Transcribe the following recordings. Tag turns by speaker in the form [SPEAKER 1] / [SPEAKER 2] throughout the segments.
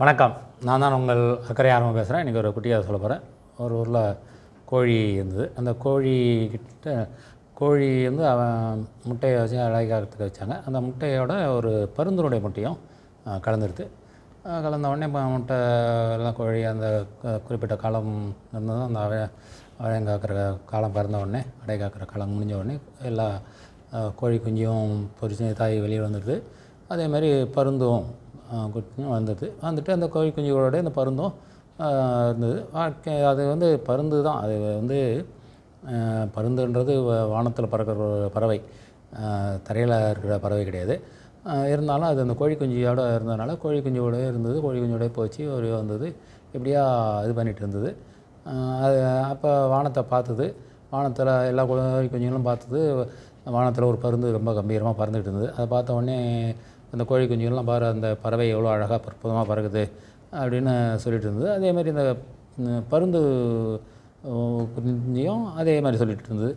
[SPEAKER 1] வணக்கம். நான் தான் உங்கள் அக்கறை ஆரம்பம் பேசுகிறேன் இன்றைக்கி ஒரு குட்டியாக சொல்ல போகிறேன் ஒரு ஊரில் கோழி இருந்தது. அந்த கோழி கிட்ட கோழி வந்து அவன் முட்டையை வச்சு அழகாக்கிறதுக்கு வச்சாங்க. அந்த முட்டையோட ஒரு பருந்தனுடைய முட்டையும் கலந்துருது கலந்த உடனே இப்போ முட்டை எல்லாம் கோழி அந்த குறிப்பிட்ட காலம் இருந்ததும் அந்த அவை அடையம் காக்கிற காலம் பிறந்த உடனே அடை காக்கிற காலம் முடிஞ்ச உடனே எல்லா கோழி குஞ்சும் பொரிச்சு தாய் வெளியே வந்துடுது. அதே மாதிரி பருந்தும் அஹ், வந்தது. வந்துட்டு அந்த கோழி குஞ்சுகளோட இந்த பருந்தும் இருந்தது. வாழ்க்கை அது வந்து பருந்து தான் அது வந்து பருந்துன்றது வானத்தில் பறக்கிற ஒரு பறவை தரையில் இருக்கிற பறவை கிடையாது. இருந்தாலும் அது அந்த கோழி குஞ்சியோட இருந்ததுனால கோழி குஞ்சோட இருந்தது. கோழி குஞ்சோடய போச்சு ஒரு வந்தது. இப்படியா இது பண்ணிகிட்டு இருந்தது. அது அப்போ வானத்தை பார்த்தது. வானத்தில் எல்லா கோழி குஞ்சுகளும் பார்த்தது. வானத்தில் ஒரு பருந்து ரொம்ப கம்பீரமாக பறந்துகிட்டு இருந்தது. அதை பார்த்த உடனே அந்த கோழி குஞ்சுகள்லாம் பாரு அந்த பறவை எவ்வளோ அழகாக அற்புதமாக பறக்குது அப்படின்னு சொல்லிட்டு இருந்தது. அதே மாதிரி இந்த பருந்து குஞ்சியும் அதே மாதிரி சொல்லிட்டு இருந்தது.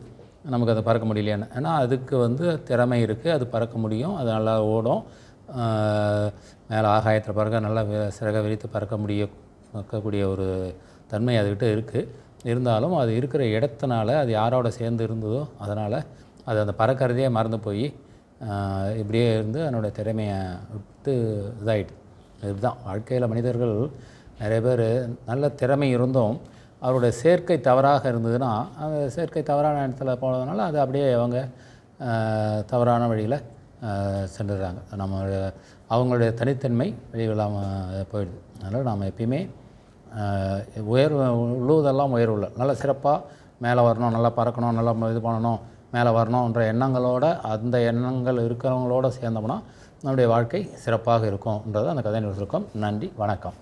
[SPEAKER 1] நமக்கு அதை பறக்க முடியலையான்னு. ஏன்னா அதுக்கு வந்து திறமை இருக்குது அது பறக்க முடியும் அது நல்லா ஓடும். மேலே ஆகாயத்தில் பறக்க நல்லா சிறக விரித்து பறக்க முடிய பறக்கக்கூடிய ஒரு தன்மை அதுக்கிட்ட இருக்குது இருந்தாலும் அது இருக்கிற இடத்தினால அது யாரோட சேர்ந்து இருந்ததோ அதனால் அது அந்த பறக்கிறதே மறந்து போய் இப்படியே இருந்து அதனுடைய திறமையை விட்டு இதாகிட்டு இதுதான். வாழ்க்கையில் மனிதர்கள் நிறைய பேர் நல்ல திறமை இருந்தும் அவருடைய சேர்க்கை தவறாக இருந்ததுன்னா அந்த சேர்க்கை தவறான இடத்துல போனதுனால அது அப்படியே அவங்க தவறான வழியில் சென்றுடுறாங்க நம்ம அவங்களுடைய தனித்தன்மை வெளியில்லாமல் போயிடுது. அதனால் நாம் எப்பயுமே ஆஹ், உயர்வு உள்ளுவதெல்லாம் உயர்வுள்ள நல்ல சிறப்பாக மேலே வரணும் நல்லா பறக்கணும் நல்லா இது பண்ணணும். மேலே வரணுன்ற எண்ணங்களோட அந்த எண்ணங்கள் இருக்கிறவங்களோட சேர்ந்தோம்னா நம்முடைய வாழ்க்கை சிறப்பாக இருக்கும்ன்றது அந்த கதை சுருக்கம் நன்றி வணக்கம்.